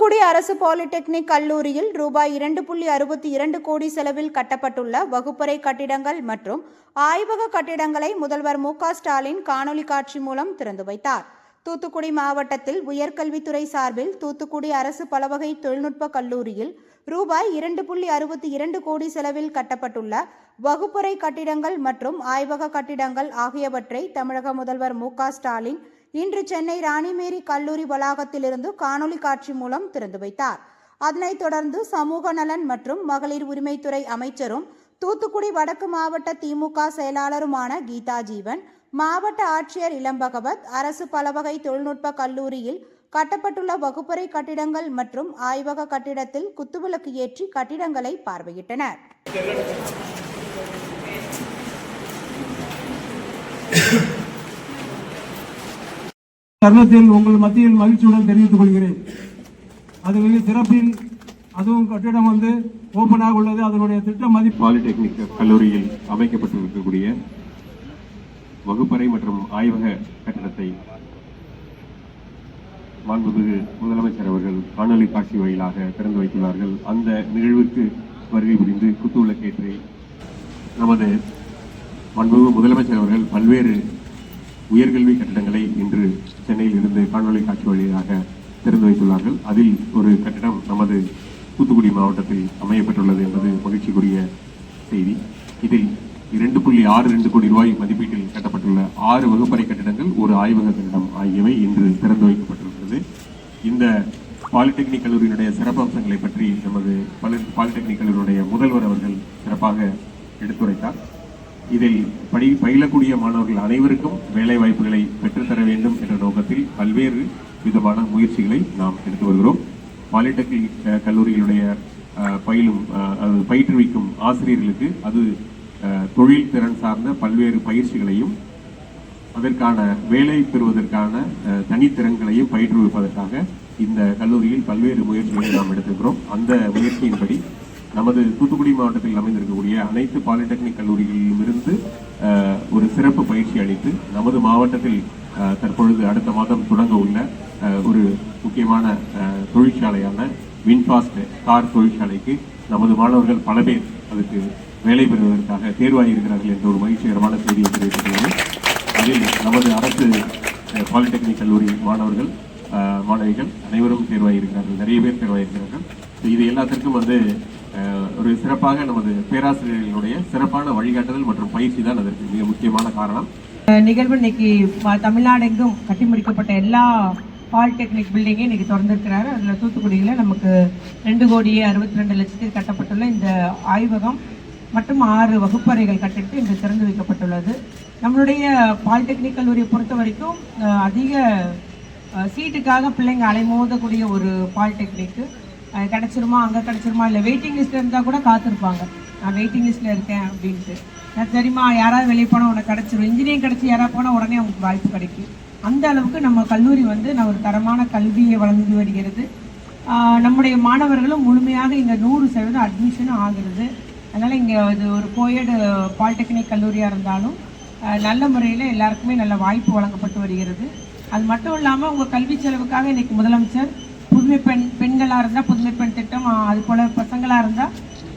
தூத்துக்குடி அரசு பாலிடெக்னிக் கல்லூரியில் ரூபாய் இரண்டு புள்ளி அறுபத்தி இரண்டு கோடி செலவில் கட்டப்பட்டுள்ள வகுப்பறை கட்டிடங்கள் மற்றும் ஆய்வக கட்டிடங்களை முதல்வர் மு ஸ்டாலின் காணொலி காட்சி மூலம் திறந்து வைத்தார். தூத்துக்குடி மாவட்டத்தில் உயர்கல்வித்துறை சார்பில் தூத்துக்குடி அரசு பலவகை தொழில்நுட்ப கல்லூரியில் ரூபாய் இரண்டு புள்ளி அறுபத்தி இரண்டு கோடி செலவில் கட்டப்பட்டுள்ள வகுப்பறை கட்டிடங்கள் மற்றும் ஆய்வக கட்டிடங்கள் ஆகியவற்றை தமிழக முதல்வர் மு ஸ்டாலின் இன்று சென்னை ராணிமேரி கல்லூரி வளாகத்திலிருந்து காணொலி காட்சி மூலம் திறந்து வைத்தார். அதனைத் தொடர்ந்து சமூக நலன் மற்றும் மகளிர் உரிமைத்துறை அமைச்சரும் தூத்துக்குடி வடக்கு மாவட்ட திமுக செயலாளருமான கீதா ஜீவன் மாவட்ட ஆட்சியர் இளம்பகவத் அரசு பலவகை தொழில்நுட்ப கல்லூரியில் கட்டப்பட்டுள்ள வகுப்பறை கட்டிடங்கள் மற்றும் ஆய்வக கட்டிடத்தில் குத்துவிளக்கு ஏற்றி கட்டிடங்களை பார்வையிட்டனர். தருணத்தில் உங்கள் மத்தியில் மகிழ்ச்சியுடன் தெரிவித்துக் கொள்கிறேன். அது மிக சிறப்பில் அதுவும் கட்டிடம் வந்து ஓப்பனாக உள்ளது. அதனுடைய திட்ட மதிப்பு பாலிடெக்னிக் கல்லூரியில் அமைக்கப்பட்டிருக்கக்கூடிய வகுப்பறை மற்றும் ஆய்வக கட்டடத்தை மாண்புமிகு முதலமைச்சர் அவர்கள் காணொலி காட்சி வாயிலாக திறந்து வைத்துள்ளார்கள். அந்த நிகழ்வுக்கு வருகை புரிந்து குத்துவிளக்கேற்றி நமது மாண்புமிகு முதலமைச்சர் அவர்கள் பல்வேறு உயர்கல்வி கட்டிடங்களை இன்று சென்னையில் இருந்து காணொலி காட்சி வழியாக திறந்து வைத்துள்ளார்கள். அதில் ஒரு கட்டிடம் நமது தூத்துக்குடி மாவட்டத்தில் அமையப்பட்டுள்ளது என்பது மகிழ்ச்சிக்குரிய செய்தி. இதில் இரண்டு புள்ளி ஆறு ரெண்டு கோடி ரூபாய் மதிப்பீட்டில் கட்டப்பட்டுள்ள ஆறு வகுப்பறை கட்டிடங்கள் ஒரு ஆய்வக கட்டிடம் ஆகியவை இன்று திறந்து வைக்கப்பட்டிருக்கிறது. இந்த பாலிடெக்னிக் கல்லூரியினுடைய சிறப்பம்சங்களை பற்றி நமது பாலிடெக்னிக் கல்லூரியுடைய முதல்வர் அவர்கள் சிறப்பாக எடுத்துரைத்தார். இதில் படி பயிலக்கூடிய மாணவர்கள் அனைவருக்கும் வேலை வாய்ப்புகளை பெற்றுத்தர வேண்டும் என்ற நோக்கத்தில் பல்வேறு விதமான முயற்சிகளை நாம் எடுத்து வருகிறோம். பாலிடெக்னிக் கல்லூரிகளுடைய பயிலும் அது பயிற்றுவிக்கும் ஆசிரியர்களுக்கு அது தொழில் திறன் சார்ந்த பல்வேறு பயிற்சிகளையும் அதற்கான வேலை பெறுவதற்கான தனித்திறன்களையும் பயிற்றுவிப்பதற்காக இந்த கல்லூரியில் பல்வேறு முயற்சிகளை நாம் எடுத்திருக்கிறோம். அந்த முயற்சியின்படி நமது தூத்துக்குடி மாவட்டத்தில் அமைந்திருக்கக்கூடிய அனைத்து பாலிடெக்னிக் கல்லூரிகளிலும் இருந்து ஒரு சிறப்பு பயிற்சி அளித்து நமது மாவட்டத்தில் தற்பொழுது அடுத்த மாதம் தொடங்க உள்ள ஒரு முக்கியமான தொழிற்சாலையான வின்பாஸ்ட் கார் தொழிற்சாலைக்கு நமது மாணவர்கள் பல பேர் அதுக்கு வேலை பெறுவதற்காக தேர்வாகியிருக்கிறார்கள் என்ற ஒரு மகிழ்ச்சிகரமான செய்தியை தெரிவித்துள்ளது அதில் நமது அரசு பாலிடெக்னிக் கல்லூரி மாணவர்கள் மாணவிகள் அனைவரும் தேர்வாகியிருக்கிறார்கள் நிறைய பேர் தேர்வாகியிருக்கிறார்கள். இது எல்லாத்திற்கும் வந்து ஒரு சிறப்பாக நமது பேராசிரியர்களுடைய சிறப்பான வழிகாட்டுதல் மற்றும் பயிற்சி தான் அதற்கு மிக முக்கியமான காரணம். நிகழ்வு இன்னைக்கு தமிழ்நாடெங்கும் தமிழ்நாடு எங்கும் கட்டி முடிக்கப்பட்ட எல்லா பாலிடெக்னிக் பில்டிங்கையும் இன்னைக்கு திறந்திருக்கிறாரு. அதில் தூத்துக்குடியில் நமக்கு ரெண்டு கோடியே அறுபத்தி ரெண்டு லட்சத்தில் கட்டப்பட்டுள்ள இந்த ஆய்வகம் மற்றும் ஆறு வகுப்பறைகள் கட்டிட்டு இன்று திறந்து வைக்கப்பட்டுள்ளது. நம்மளுடைய பாலிடெக்னிக் கல்லூரியை பொறுத்த வரைக்கும் அதிக சீட்டுக்காக பிள்ளைங்க அலைமோதக்கூடிய ஒரு பாலிடெக்னிக்கு கிடச்சிருமா அங்கே கிடச்சிருமா? இல்லை வெயிட்டிங் லிஸ்ட்டில் இருந்தால் கூட காத்திருப்பாங்க. நான் வெயிட்டிங் லிஸ்ட்டில் இருக்கேன் அப்படின்ட்டு. நான் சரிம்மா யாராவது வெளியே போனால் உனக்கு கிடச்சிரும். இன்ஜினியரிங் கிடச்சி யாராவது போனால் உடனே அவங்களுக்கு வாய்ப்பு கிடைக்கும். அந்த அளவுக்கு நம்ம கல்லூரி வந்து நான் ஒரு தரமான கல்வியை வழங்கி வருகிறது. நம்முடைய மாணவர்களும் முழுமையாக இங்கே நூறு சதவீதம் அட்மிஷனும் ஆகிறது. அதனால் இங்கே இது ஒரு கோயடு பாலிடெக்னிக் கல்லூரியாக இருந்தாலும் நல்ல முறையில் எல்லாருக்குமே நல்ல வாய்ப்பு வழங்கப்பட்டு வருகிறது. அது மட்டும் இல்லாமல் உங்கள் கல்வி செலவுக்காக இன்றைக்கி முதலமைச்சர் புதுமை பெண் பெண்களாக இருந்தால் புதுமை பெண் திட்டம் அது போல் பசங்களாக இருந்தால்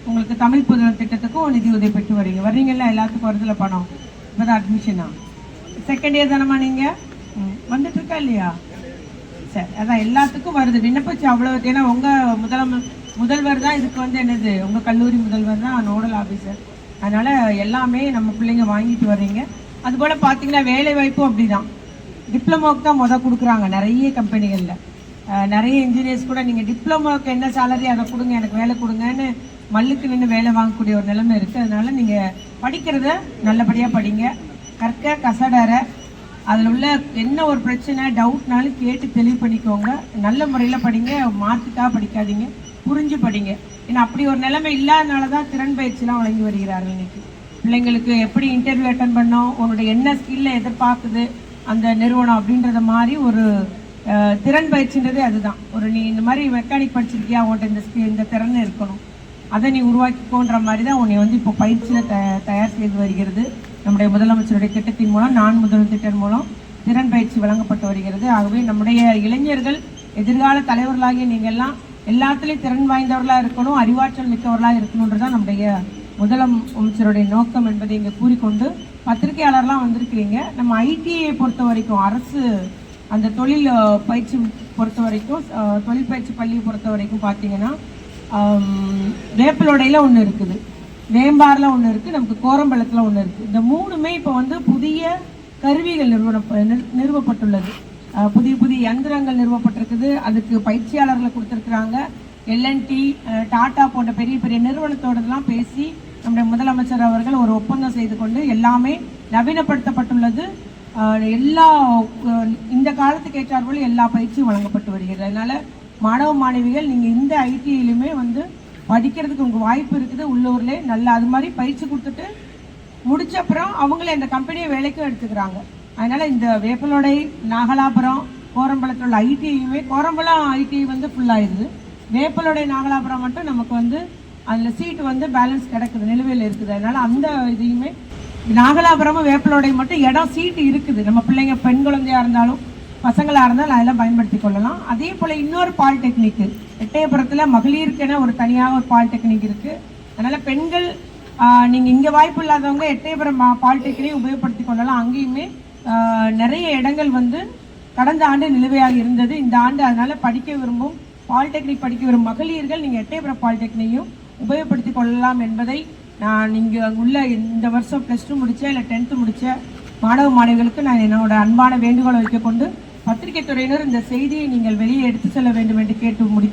உங்களுக்கு தமிழ் புதுமை திட்டத்துக்கும் நிதி உதவி பெற்று வரீங்க வர்றீங்கல்ல எல்லாத்துக்கும் வருதுல பணம். இப்போ தான் அட்மிஷனா செகண்ட் இயர் தானம்மா நீங்கள் வந்துட்டுருக்கா இல்லையா? சரி அதான் எல்லாத்துக்கும் வருது. விண்ணப்பிச்சு அவ்வளோ ஏன்னா உங்கள் முதலம முதல்வர் தான் இதுக்கு வந்து என்னது? உங்கள் கல்லூரி முதல்வர் தான் நோடல் ஆஃபீஸர் அதனால் எல்லாமே நம்ம பிள்ளைங்க வாங்கிட்டு வர்றீங்க. அதுபோல் பார்த்தீங்கன்னா வேலை வாய்ப்பும் அப்படி தான் டிப்ளமோக்கு தான் மொதல் கொடுக்குறாங்க. நிறைய கம்பெனிகளில் நிறைய இன்ஜினியர்ஸ் கூட நீங்கள் டிப்ளமோக்கு என்ன சேலரி அதை கொடுங்க எனக்கு வேலை கொடுங்கன்னு மல்லுக்கு நின்று வேலை வாங்கக்கூடிய ஒரு நிலைமை இருக்குது அதனால் நீங்கள் படிக்கிறத நல்லபடியாக படிங்க. கற்க கசடற. அதில் உள்ள என்ன ஒரு பிரச்சனை டவுட்னாலும் கேட்டு தெளிவு பண்ணிக்கோங்க. நல்ல முறையில் படிங்க மார்க்குக்காக படிக்காதீங்க புரிஞ்சு படிங்க. ஏன்னா அப்படி ஒரு நிலைமை இல்லாதனால தான் திறன் பயிற்சிலாம் வழங்கி வருகிறார்கள் இன்னைக்கு. பிள்ளைங்களுக்கு எப்படி இன்டர்வியூ அட்டன் பண்ணோம் உன்னோட என்ன ஸ்கில்லை எதிர்பார்க்குது அந்த நிறுவனம் அப்படின்றத மாதிரி ஒரு திறன் பயிற்சின்றதே அதுதான். ஒரு நீ இந்த மாதிரி மெக்கானிக் படிச்சிருக்கியா உன்கிட்ட இந்த இந்த திறன் இருக்கணும். அதை நீ உருவாக்கிக்கோன்ற மாதிரி தான் உன்னை வந்து இப்போ பயிற்சியில் த தயார் செய்து வருகிறது. நம்முடைய முதலமைச்சருடைய திட்டத்தின் மூலம் நான் முதல்வர் திட்டம் மூலம் திறன் பயிற்சி வழங்கப்பட்டு வருகிறது. ஆகவே நம்முடைய இளைஞர்கள் எதிர்கால தலைவர்களாகிய நீங்கள்லாம் எல்லாத்துலேயும் திறன் வாய்ந்தவர்களாக இருக்கணும் அறிவாற்றல் மிக்கவர்களாக இருக்கணுன்றதான் நம்முடைய முதலமைச்சருடைய நோக்கம் என்பதை இங்கே கூறிக்கொண்டு பத்திரிகையாளர்லாம் வந்திருக்கிறீங்க. நம்ம ஐடிஐ பொறுத்த வரைக்கும் அரசு அந்த தொழில் பயிற்சி பொறுத்த வரைக்கும் தொழில் பயிற்சி பள்ளியை பொறுத்த வரைக்கும் பார்த்தீங்கன்னா வேப்பலோடையில் ஒன்று இருக்குது. வேம்பாரில் ஒன்று இருக்குது நமக்கு கோரம்பலத்தில் ஒன்று இருக்குது இந்த மூணுமே இப்போ வந்து புதிய கருவிகள் நிறுவன நிறுவப்பட்டுள்ளது. புதிய புதிய யந்திரங்கள் நிறுவப்பட்டிருக்குது. அதுக்கு பயிற்சியாளர்களை கொடுத்துருக்குறாங்க. எல்என்டி டாடா போன்ற பெரிய பெரிய நிறுவனத்தோடலாம் பேசி நம்முடைய முதலமைச்சர் அவர்கள் ஒரு ஒப்பந்தம் செய்து கொண்டு எல்லாமே நவீனப்படுத்தப்பட்டுள்ளது. எல்லா இந்த காலத்துக்கு ஏற்றாற்போல் எல்லா பயிற்சியும் வழங்கப்பட்டு வருகிறது. அதனால மாணவ மாணவிகள் நீங்கள் இந்த ஐடிஐலுமே வந்து படிக்கிறதுக்கு உங்களுக்கு வாய்ப்பு இருக்குது. உள்ளூர்லேயே நல்ல அது மாதிரி பயிற்சி கொடுத்துட்டு முடிச்ச அப்புறம் அவங்களே இந்த கம்பெனியை வேலைக்கும் எடுத்துக்கிறாங்க. அதனால இந்த வேப்பலோடை நாகலாபுரம் கோரம்பலத்தில் உள்ள ஐடிஐயுமே கோரம்பலம் ஐடிஐ வந்து ஃபுல்லாகிடுது வேப்பலோடை நாகலாபுரம் மட்டும் நமக்கு வந்து அதில் சீட்டு வந்து பேலன்ஸ் கிடக்குது நிலுவையில் இருக்குது. அதனால அந்த இதையுமே நாகலாபுரமும் வேப்பலோடை மட்டும் இடம் சீட்டு இருக்குது. நம்ம பிள்ளைங்க பெண் குழந்தையா இருந்தாலும் பசங்களாக இருந்தாலும் அதெல்லாம் பயன்படுத்தி கொள்ளலாம். அதே போல் இன்னொரு பாலிடெக்னிக் எட்டயபுரத்தில் மகளிருக்கென ஒரு தனியாக ஒரு பாலிடெக்னிக் இருக்குது அதனால் பெண்கள் நீங்கள் இங்கே வாய்ப்பு இல்லாதவங்க எட்டயபுரம் பாலிடெக்னிக் உபயோகப்படுத்தி கொள்ளலாம். அங்கேயுமே நிறைய இடங்கள் வந்து கடந்த ஆண்டு நிலுவையாக இருந்தது. இந்த ஆண்டு அதனால் படிக்க விரும்பும் பாலிடெக்னிக் படிக்க விரும்பும் மகளிர்கள் நீங்கள் எட்டயபுரம் பாலிடெக்னிக்கையும் உபயோகப்படுத்தி கொள்ளலாம் என்பதை நான் இங்கே உள்ள இந்த வருஷம் ப்ளஸ் டூ முடித்தேன் இல்லை டென்த்து முடித்தேன் மாணவ மாணவிகளுக்கு நான் என்னோட அன்பான வேண்டுகோளை வைக்க கொண்டு பத்திரிகை துறையினர் இந்த செய்தியை நீங்கள் வெளியே எடுத்து செல்ல வேண்டும் என்று கேட்டு முடி